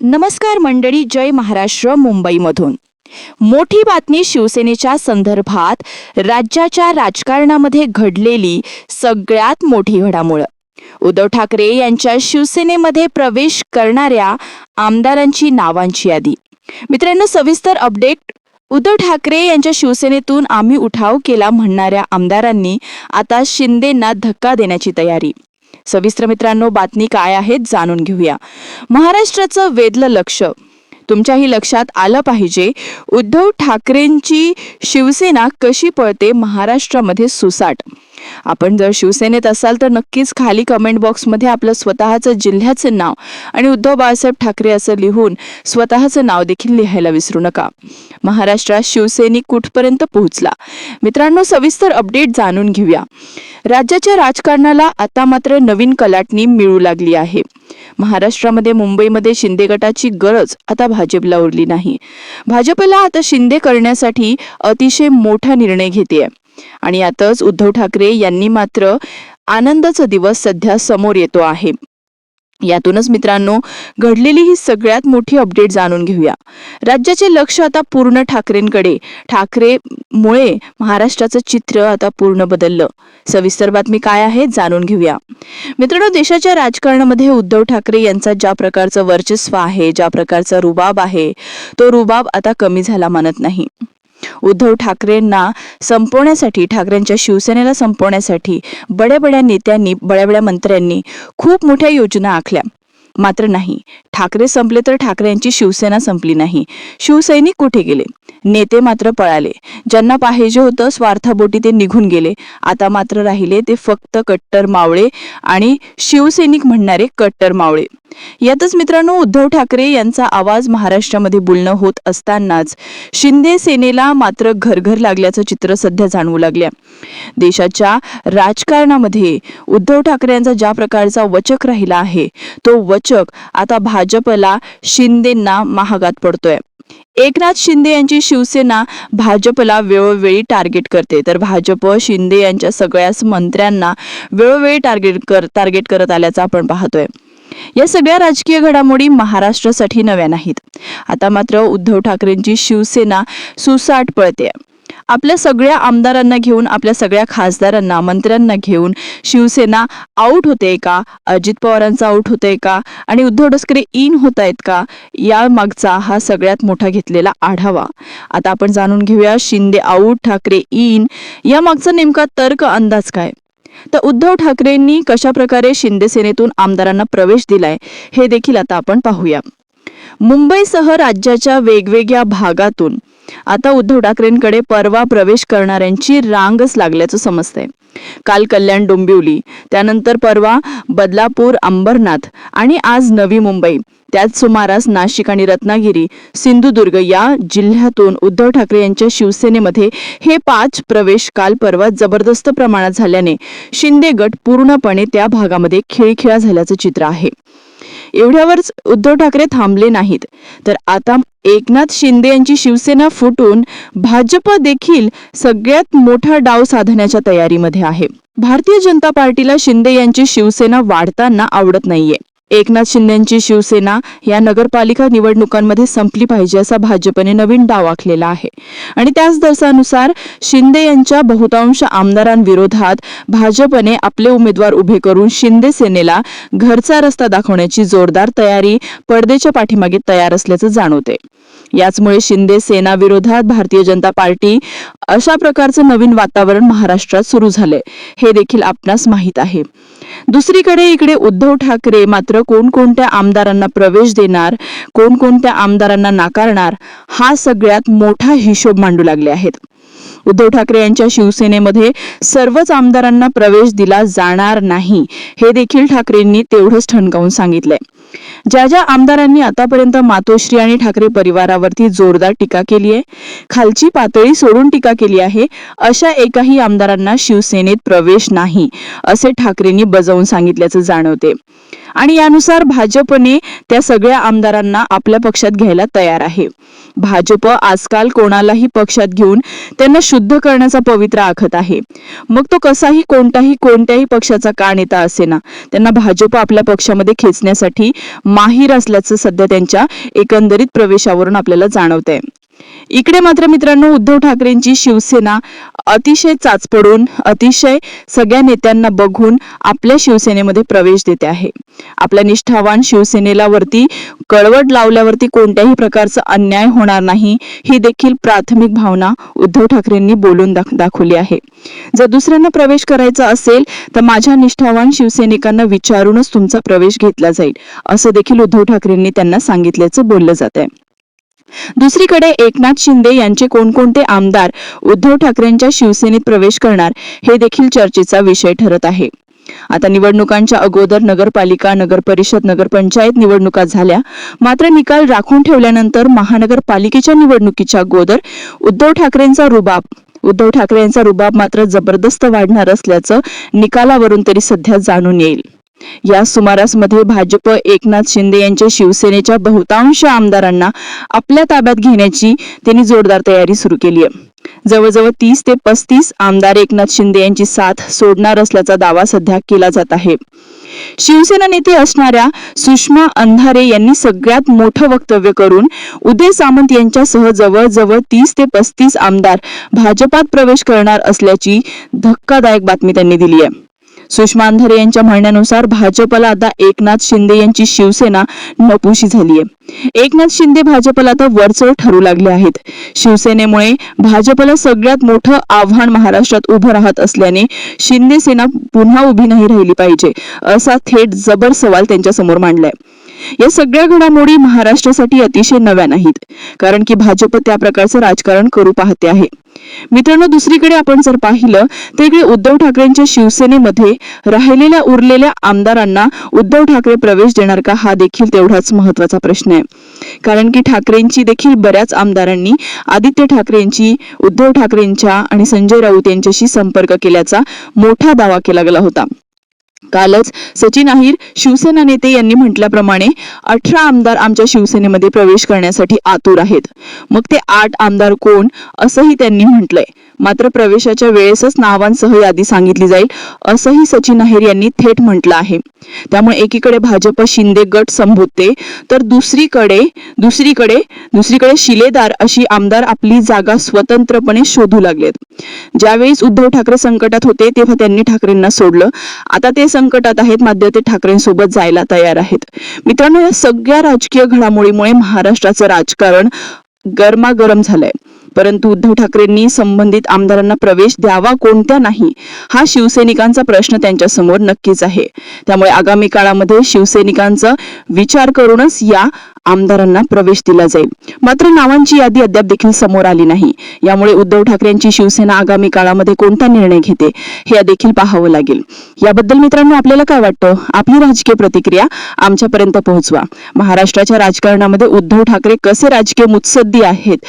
नमस्कार मंडळी जय महाराष्ट्र मुंबईमधून. मोठी बातमी शिवसेनेच्या संदर्भात राज्याच्या राजकारणामध्ये घडलेली सगळ्यात मोठी घडामोड. उद्धव ठाकरे यांच्या शिवसेनेमध्ये प्रवेश करणाऱ्या आमदारांची नावांची यादी. मित्रांनो सविस्तर अपडेट उद्धव ठाकरे यांच्या शिवसेनेतून आम्ही उठाव केला म्हणणाऱ्या आमदारांनी आता शिंदेंना धक्का देण्याची तयारी. सविस्तर मित्रांनो बातमी काय आहे जाणून घेऊया. महाराष्ट्राचं वेधलं लक्ष. तुमच्याही लक्षात आलं पाहिजे उद्धव ठाकरेंची शिवसेना कशी पळते महाराष्ट्रामध्ये सुसाट? आपण जर शिवसेनेत असाल तर नक्कीच खाली कमेंट बॉक्समध्ये आपलं स्वतःचं जिल्ह्याचं नाव आणि उद्धव बाळासाहेब ठाकरे असं लिहून स्वतःचं नाव देखील लिहायला विसरू नका. महाराष्ट्रात शिवसैनिक कुठपर्यंत पोहोचला? मित्रांनो सविस्तर अपडेट जाणून घेऊया. राज्याच्या राजकारणाला आता मात्र नवीन कलाटणी मिळू लागली आहे. महाराष्ट्रामध्ये मुंबईमध्ये शिंदे गटाची गरज आता भाजपला उरली नाही. भाजपला आता शिंदे करण्यासाठी अतिशय मोठा निर्णय घेते आणि यातच उद्धव ठाकरे यांनी मात्र आनंदाचा दिवस सध्या समोर येतो आहे. यातूनच मित्रांनो घडलेली ही सगळ्यात मोठी अपडेट जाणून घेऊया. राज्याचे लक्ष आता पूर्ण ठाकरेंकडे. ठाकरेमुळे महाराष्ट्राचं चित्र आता पूर्ण बदललं. सविस्तर बातमी काय आहे जाणून घेऊया. मित्रांनो देशाच्या राजकारणामध्ये उद्धव ठाकरे यांचा ज्या प्रकारचं वर्चस्व आहे ज्या प्रकारचा रुबाब आहे तो रुबाब आता कमी झाला मानत नाही. उद्धव ठाकरेंना संपवण्यासाठी ठाकरेंच्या शिवसेनेला संपवण्यासाठी बड्या बड्या नेत्यांनी बड्या बड्या मंत्र्यांनी खूप मोठ्या योजना आखल्या. मात्र नाही. ठाकरे संपले तर ठाकरेंची शिवसेना संपली नाही. शिवसैनिक कुठे गेले? नेते मात्र पळाले. ज्यांना पाहिजे होतं स्वार्थाबोटी ते निघून गेले. आता मात्र राहिले ते फक्त कट्टर मावळे आणि शिवसैनिक म्हणणारे कट्टर मावळे. यातच मित्रांनो उद्धव ठाकरे यांचा आवाज महाराष्ट्रामध्ये बोलणं होत असतानाच शिंदे सेनेला मात्र घरघर लागल्याचं चित्र सध्या जाणवू लागल्या. देशाच्या राजकारणामध्ये उद्धव ठाकरे यांचा ज्या प्रकारचा वचक राहिला आहे तो वच वचक आता भाजपला शिंदेंना महागात पडतोय. एकनाथ शिंदे यांची शिवसेना भाजपला वेळोवेळी टार्गेट करते. तर भाजप शिंदे यांच्या सगळ्याच मंत्र्यांना वेळोवेळी टार्गेट कर टार्गेट करत आल्याचं आपण पाहतोय. या सगळ्या राजकीय घडामोडी महाराष्ट्रासाठी नव्या नाहीत. आता मात्र उद्धव ठाकरेंची शिवसेना सुसाट पळते. आपल्या सगळ्या आमदारांना घेऊन आपल्या सगळ्या खासदारांना मंत्र्यांना घेऊन शिवसेना आऊट होते का? अजित पवारांचा आऊट होते का? आणि उद्धव ठाकरे इन होत आहेत का? या मागचा हा सगळ्यात मोठा घेतलेला आढावा. आता आपण जाणून घेऊया शिंदे आऊट ठाकरे इन या मागचा नेमका तर्क अंदाज काय? तर उद्धव ठाकरेंनी कशा प्रकारे शिंदे सेनेतून आमदारांना प्रवेश दिलाय हे देखील आता आपण पाहूया. मुंबईसह राज्याच्या वेगवेगळ्या भागातून आता उद्धव ठाकरेंकडे परवा प्रवेश करणाऱ्यांची रांगच लागल्याचं समजतंय. काल कल्याण डोंबिवली त्यानंतर परवा बदलापूर अंबरनाथ आणि आज नवी मुंबई त्याच सुमारास नाशिक आणि रत्नागिरी सिंधुदुर्ग या जिल्ह्यातून उद्धव ठाकरे यांच्या शिवसेनेमध्ये हे पाच प्रवेश काल परवा जबरदस्त प्रमाणात झाल्याने शिंदे गट पूर्णपणे त्या भागामध्ये खिळखिळा झाल्याचं चित्र आहे. एवढ्यावरच उद्धव ठाकरे थांबले नाहीत. तर आता एकनाथ शिंदे यांची शिवसेना फुटून भाजप देखील सगळ्यात मोठा डाव साधण्याच्या तयारीमध्ये आहे. भारतीय जनता पार्टीला शिंदे यांची शिवसेना वाढताना आवडत नाहीये. एकनाथ शिंदेची शिवसेना या नगरपालिका निवडणुकांमध्ये संपली पाहिजे असा भाजपने नवीन डाव आखलेला आहे. आणि त्याच दिवसानुसार शिंदे यांच्या बहुतांश आमदारांविरोधात भाजपने आपले उमेदवार उभे करून शिंदे सेनेला घरचा रस्ता दाखवण्याची जोरदार तयारी पडदेच्या पाठीमागे तयार असल्याचं जाणवते याचमुळे शिंदे सेना विरोधात भारतीय जनता पार्टी अशा प्रकारचं नवीन वातावरण महाराष्ट्रात सुरू झालंय. हे देखील आपणास माहीत आहे. दुसरीकडे इकडे उद्धव ठाकरे मात्र कोणकोणत्या आमदारांना प्रवेश देणार कोणकोणत्या आमदारांना नाकारणार हा सगळ्यात मोठा हिशोब मांडू लागले आहेत. उद्धव ठाकरे यांच्या शिवसेनेमध्ये सर्वच आमदारांना प्रवेश दिला जाणार नाही हे देखील ठाकरेंनी तेवढंच ठणकावून सांगितलंय. ज्या ज्या आमदारांनी आतापर्यंत मातोश्री आणि ठाकरे परिवारावरती जोरदार टीका केली आहे खालची पातळी सोडून टीका केली आहे अशा एकाही आमदारांना शिवसेनेत प्रवेश नाही असे ठाकरेंनी बजावून सांगितल्याचं जाणवते. आणि यानुसार भाजपने त्या सगळ्या आमदारांना आपल्या पक्षात घ्यायला तयार आहे. भाजप आजकाल कोणालाही पक्षात घेऊन त्यांना शुद्ध करण्याचा पवित्र आखत आहे. मग तो कसाही कोणताही कोणत्याही पक्षाचा का नेता असेना त्यांना भाजप आपल्या पक्षामध्ये खेचण्यासाठी माहीर असल्याचं सध्या त्यांच्या एकंदरीत प्रवेशावरून आपल्याला जाणवत आहे इकडे मात्र मित्रांनो उद्धव ठाकरेंची शिवसेना अतिशय चाचपडून अतिशय सगळ्या नेत्यांना बघून आपल्या शिवसेनेमध्ये प्रवेश देते आहे. आपल्या निष्ठावान शिवसेनेला वरती कळवट लावल्यावरती कोणत्याही प्रकारचा अन्याय होणार नाही ही देखील प्राथमिक भावना उद्धव ठाकरेंनी बोलून दाख- दाखवली आहे. जर दुसऱ्यांना प्रवेश करायचा असेल तर माझ्या निष्ठावान शिवसैनिकांना विचारूनच तुमचा प्रवेश घेतला जाईल असं देखील उद्धव ठाकरेंनी त्यांना सांगितल्याचं बोललं जात आहे दुसरीकडे एकनाथ शिंदे यांचे कोणकोणते आमदार उद्धव ठाकरेंच्या शिवसेनेत प्रवेश करणार हे देखील चर्चेचा विषय ठरत आहे. आता निवडणुकांच्या अगोदर नगरपालिका नगरपरिषद नगरपंचायत निवडणुका झाल्या. मात्र निकाल राखून ठेवल्यानंतर महानगरपालिकेच्या निवडणुकीच्या अगोदर उद्धव ठाकरेंचा रुबाब उद्धव ठाकरे यांचा रुबाब मात्र जबरदस्त वाढणार असल्याचं निकालावरून तरी सध्या जाणून येईल. या सुमारासमध्ये भाजप एकनाथ शिंदे यांच्या शिवसेनेच्या बहुतांश आमदारांना आपल्या ताब्यात घेण्याची त्यांनी जोरदार तयारी सुरू केली आहे. जवळजवळ तीस ते पस्तीस आमदार एकनाथ शिंदे यांची साथ सोडणार असल्याचा दावा सध्या केला जात आहे. शिवसेना नेते असणाऱ्या सुषमा अंधारे यांनी सगळ्यात मोठं वक्तव्य करून उदय सामंत यांच्यासह जवळजवळ तीस ते पस्तीस आमदार भाजपात प्रवेश करणार असल्याची धक्कादायक बातमी त्यांनी दिली आहे. सुषमा अंधारे यांच्या म्हणण्यानुसार भाजपला आता एकनाथ शिंदे यांची शिवसेना नपुशी झाली आहे. एकनाथ शिंदे भाजपला आता वरचढ ठरू लागले आहेत. शिवसेनेमुळे भाजपला सगळ्यात मोठं आव्हान महाराष्ट्रात उभं राहत असल्याने शिंदे सेना पुन्हा उभी नाही राहिली पाहिजे असा थेट जबर सवाल त्यांच्यासमोर मांडलाय. या सगळ्या घडामोडी महाराष्ट्रासाठी अतिशय नव्या नाहीत. कारण की भाजप त्या प्रकारचं राजकारण करू पाहते आहे. मित्रांनो दुसरीकडे आपण जर पाहिलं तर इकडे उद्धव ठाकरेंच्या शिवसेनेमध्ये राहिलेल्या उरलेल्या आमदारांना उद्धव ठाकरे प्रवेश देणार का हा देखील तेवढाच महत्त्वाचा प्रश्न आहे. कारण की ठाकरेंची देखील बऱ्याच आमदारांनी आदित्य ठाकरेंची उद्धव ठाकरेंच्या आणि संजय राऊत यांच्याशी संपर्क केल्याचा मोठा दावा केला गेला होता. कालच सचिन अहिर शिवसेना नेते यांनी म्हटल्याप्रमाणे अठरा आमदार आमच्या शिवसेनेमध्ये प्रवेश करण्यासाठी आतुर आहेत. मग ते आठ आमदार कोण असंही त्यांनी म्हटलंय. मात्र प्रवेशाच्या वेळेसच नावांसह यादी सांगितली जाईल असंही सचिन अहिर यांनी थेट म्हटलं आहे. त्यामुळे एकीकडे भाजप शिंदे गट संबोधते तर दुसरीकडे दुसरीकडे दुसरीकडे शिलेदार अशी आमदार आपली जागा स्वतंत्रपणे शोधू लागलेत. ज्यावेळेस उद्धव ठाकरे संकटात होते तेव्हा त्यांनी ठाकरेंना सोडलं. आता ते संकटात आहेत मात्र ते ठाकरेंसोबत जायला तयार आहेत. मित्रांनो या सगळ्या राजकीय घडामोडीमुळे महाराष्ट्राचं राजकारण गरमागरम झालंय. परंतु उद्धव ठाकरेंनी संबंधित आमदारांना प्रवेश द्यावा कोणत्या नाही हा शिवसैनिकांचा प्रश्न त्यांच्यासमोर नक्कीच आहे. त्यामुळे आगामी काळामध्ये शिवसैनिकांचा विचार करूनच या आमदारांना प्रवेश दिला जाईल. मात्र नावांची यादी अद्याप देखील समोर आली नाही. यामुळे उद्धव ठाकरेंची शिवसेना आगामी काळामध्ये कोणता निर्णय घेते हे देखील पाहावं लागेल. याबद्दल मित्रांनो आपल्याला काय वाटतं? आपली राजकीय प्रतिक्रिया आमच्यापर्यंत पोहोचवा. महाराष्ट्राच्या राजकारणामध्ये उद्धव ठाकरे कसे राजकीय मुत्सद्दी आहेत?